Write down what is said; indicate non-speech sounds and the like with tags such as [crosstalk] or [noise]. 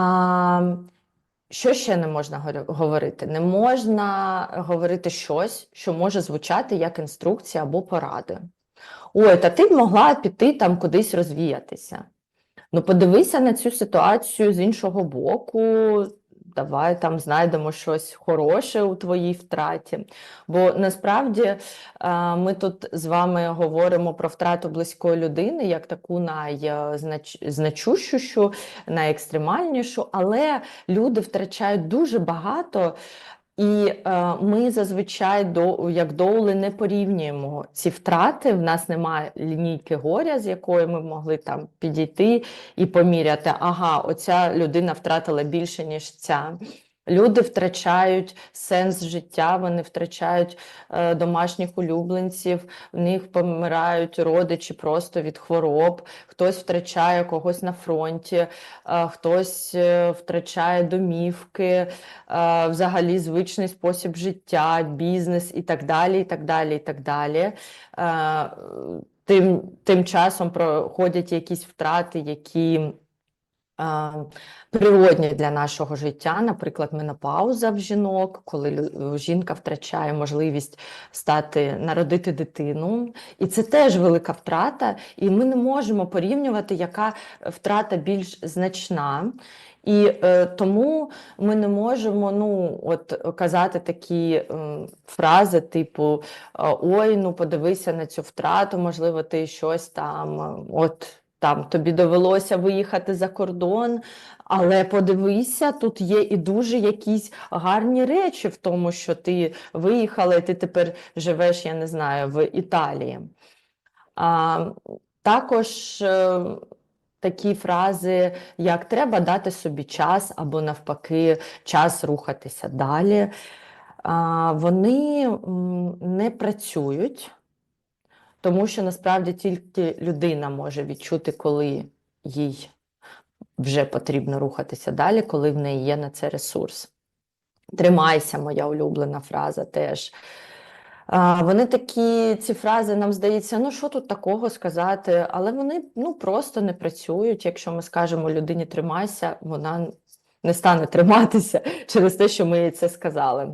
А, що ще не можна говорити? Не можна говорити щось, що може звучати як інструкція або поради. Ой, та ти б могла піти там кудись розвіятися. Ну, подивися на цю ситуацію з іншого боку. Давай там знайдемо щось хороше у твоїй втраті. Бо насправді е, ми тут з вами говоримо про втрату близької людини як таку найзначущу, найекстремальнішу, але люди втрачають дуже багато. І е, ми зазвичай до як доули не порівнюємо ці втрати. В нас немає лінійки горя, з якої ми могли там підійти і поміряти. Ага, оця людина втратила більше, ніж ця. Люди втрачають сенс життя, вони втрачають е, домашніх улюбленців, в них помирають родичі просто від хвороб, хтось втрачає когось на фронті, е, хтось е, втрачає домівки, взагалі звичний спосіб життя, бізнес і так далі. і так далі, і так далі. Е, Тим, тим часом проходять якісь втрати, які природні для нашого життя, наприклад, менопауза в жінок, коли жінка втрачає можливість стати, народити дитину. І це теж велика втрата, і ми не можемо порівнювати, яка втрата більш значна. І е, тому ми не можемо ну, от, казати такі е, фрази, типу Ой, ну подивися на цю втрату, можливо, ти щось там, от там тобі довелося виїхати за кордон, але подивися, тут є і дуже якісь гарні речі в тому, що ти виїхала, і ти тепер живеш, я не знаю, в Італії. А, також е, такі фрази, як треба дати собі час, або навпаки, час рухатися далі. А, вони не працюють. Тому що насправді тільки людина може відчути, коли їй вже потрібно рухатися далі, коли в неї є на це ресурс. Тримайся, моя улюблена фраза теж. Вони такі, ці фрази, нам здається, ну що тут такого сказати, але вони ну, просто не працюють. Якщо ми скажемо людині тримайся, вона не стане триматися [laughs] через те, що ми їй це сказали.